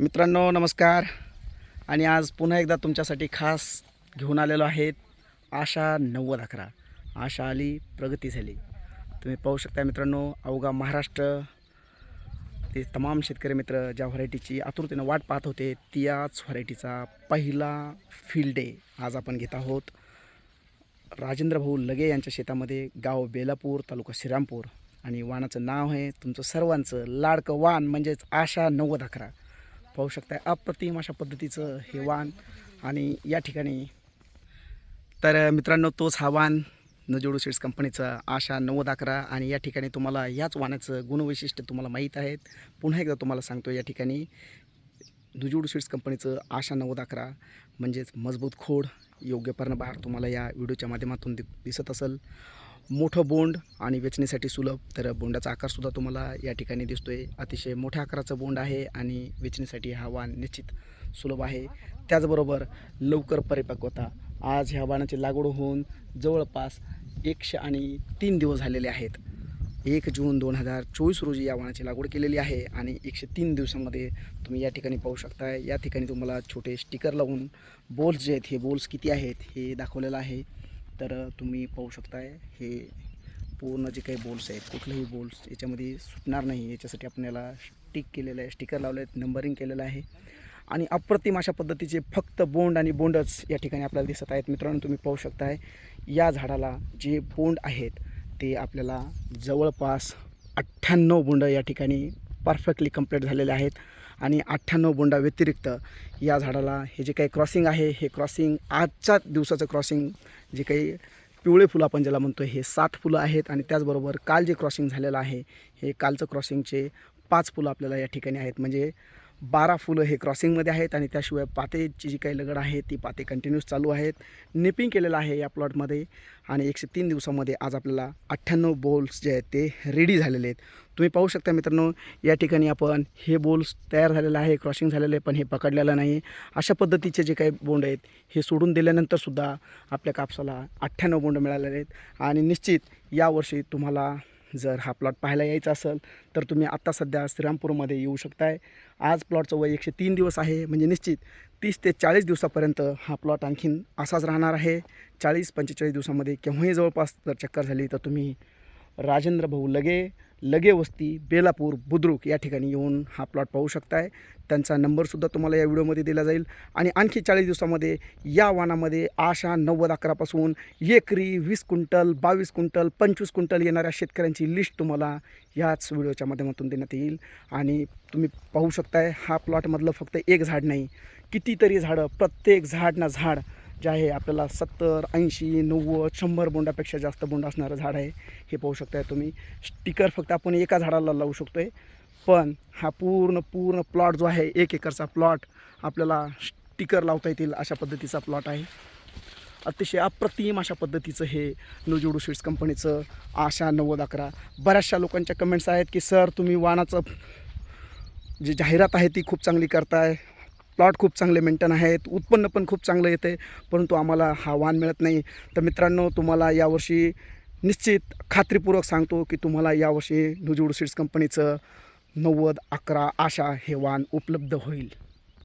मित्रांनो नमस्कार. आणि आज पुन्हा एकदा तुमच्यासाठी खास घेऊन आलेलो आहेत आशा नव्वद अकरा. आशा आली प्रगती झाली. तुम्ही पाहू शकता मित्रांनो अवघा महाराष्ट्र ते तमाम शेतकरी मित्र ज्या व्हरायटीची आतुरतेनं वाट पाहत होते त्याच व्हरायटीचा पहिला फील्ड डे आज आपण घेत आहोत. राजेंद्र भाऊ लगे यांच्या शेतामध्ये गाव बेलापूर तालुका श्रीरामपूर. आणि वानाचं नाव आहे तुमचं सर्वांचं लाडकं वाण म्हणजेच आशा नव्वद अकरा. पाहू शकताय. अप्रतिम अशा पद्धतीचं हे वाण आणि या ठिकाणी तर मित्रांनो तोच हा वाण नजोडू सीड्स कंपनीचा आशा नव्वद अकरा. आणि या ठिकाणी तुम्हाला याच वाणाचं गुणवैशिष्ट्य तुम्हाला माहीत आहेत. पुन्हा एकदा तुम्हाला सांगतो या ठिकाणी नजोडू सीड्स कंपनीचं आशा नव्वद अकरा म्हणजेच मजबूत खोड योग्य पर्णबहार तुम्हाला या व्हिडिओच्या माध्यमातून दि दिसत असेल. मोठं बोंड आणि वेचणीसाठी सुलभ. तर बोंडाचा आकारसुद्धा तुम्हाला या ठिकाणी दिसतो आहे अतिशय मोठ्या आकाराचं बोंड आहे आणि वेचणीसाठी हा वाण निश्चित सुलभ आहे. त्याचबरोबर लवकर परिपक्वता आज ह्या वाणाची लागवड होऊन जवळपास एकशे आणि तीन दिवस झालेले आहेत. एक जून दोन हजार चोवीस रोजी या वाणाची लागवड केलेली आहे आणि एकशे तीन दिवसामध्ये तुम्ही या ठिकाणी पाहू शकता या ठिकाणी तुम्हाला छोटे स्टिकर लावून बोल्स जे आहेत हे बोल्स किती आहेत हे दाखवलेलं आहे. तर तुम्ही पाहू शकताय हे पूर्ण जे काही बोल्स आहेत कुठलेही बोल्स याच्यामध्ये सुटणार नाही. याच्यासाठी आपल्याला स्टिक केलेलं आहे स्टिकर लावले आहेत नंबरिंग केलेलं आहे. आणि अप्रतिम अशा पद्धतीचे फक्त बोंड आणि बोंडच या ठिकाणी आपल्याला दिसत आहेत. मित्रांनो तुम्ही पाहू शकताय या झाडाला जे बोंड आहेत ते आपल्याला जवळपास अठ्ठ्याण्णव बोंड या ठिकाणी परफेक्टली कंप्लीट झालेले आहेत. आणि अठ्ठ्याण्णव बोंडा व्यतिरिक्त या झाडाला हे जे काही क्रॉसिंग आहे हे क्रॉसिंग आजच्या दिवसाचं क्रॉसिंग जे काही पिवळे फुलं आपण ज्याला म्हणतो हे सात फुलं आहेत आणि त्याचबरोबर काल जे क्रॉसिंग झालेलं आहे हे कालचं क्रॉसिंगचे पाच फुलं आपल्याला या ठिकाणी आहेत. म्हणजे बारा फुलं हे क्रॉसिंगमध्ये आहेत आणि त्याशिवाय पातेची जी काही लगड आहे ती पाते कंटिन्यूस चालू आहेत. निपिंग केलेलं आहे या प्लॉटमध्ये आणि एकशे तीन दिवसामध्ये आज आपल्याला अठ्ठ्याण्णव बोल्स जे आहेत ते रेडी झालेले आहेत. तुम्ही पाहू शकता मित्रांनो या ठिकाणी आपण हे बोल्स तयार झालेलं आहे क्रॉसिंग झालेलं आहे पण हे पकडलेलं नाही. अशा पद्धतीचे जे काही बोंड आहेत हे सोडून दिल्यानंतरसुद्धा आपल्या कापसाला अठ्ठ्याण्णव बोंड मिळालेले आहेत. आणि निश्चित यावर्षी तुम्हाला जर हा प्लॉट पाहायला यायचा असेल तर तुम्ही आत्ता सध्या श्रीरामपूरमध्ये येऊ शकताय. आज प्लॉटचं वय एकशे तीन दिवस आहे म्हणजे निश्चित तीस ते चाळीस दिवसापर्यंत हा प्लॉट आणखीन असाच राहणार आहे. चाळीस पंचेचाळीस दिवसामध्ये केव्हाही जवळपास जर चक्कर झाली तर तुम्ही राजेंद्र भाऊ लगे लगे वस्ती बेलापूर बुद्रुक या ठिकाणी येऊन हा प्लॉट पाहू शकताय. त्यांचा नंबरसुद्धा तुम्हाला या व्हिडिओमध्ये दिला जाईल. आणि आणखी चाळीस दिवसामध्ये या वाणामध्ये आशा नव्वद अकरापासून एकरी वीस क्विंटल बावीस क्विंटल पंचवीस क्विंटल येणाऱ्या शेतकऱ्यांची लिस्ट तुम्हाला याच व्हिडिओच्या माध्यमातून देण्यात येईल. आणि तुम्ही पाहू शकताय हा प्लॉटमधलं फक्त एक झाड नाही कितीतरी झाडं प्रत्येक झाड ना झाड जे आहे आपल्याला सत्तर ऐंशी नव्वद शंभर बोंडापेक्षा जास्त बोंड असणारं झाड आहे हे पाहू शकताय तुम्ही. स्टिकर फक्त आपण एका झाडाला लावू शकतो आहे पण हा पूर्ण पूर्ण प्लॉट जो आहे एक एकरचा प्लॉट आपल्याला स्टिकर लावता येतील अशा पद्धतीचा प्लॉट आहे. अतिशय अप्रतिम अशा पद्धतीचं हे नुजोडू सीड्स कंपनीचं आशा नव्वद अकरा. बऱ्याचशा लोकांच्या कमेंट्स आहेत की सर तुम्ही वाणाचं जी जाहिरात आहे ती खूप चांगली करताय. प्लॉट खूप चांगले मेंटेन आहेत उत्पन्न पण खूप चांगलं येते परंतु आम्हाला हा वाण मिळत नाही. तर मित्रांनो तुम्हाला यावर्षी निश्चित खात्रीपूर्वक सांगतो की तुम्हाला यावर्षी न्यूजवूड सीड्स कंपनीचं नव्वद अकरा आशा हे वाण उपलब्ध होईल.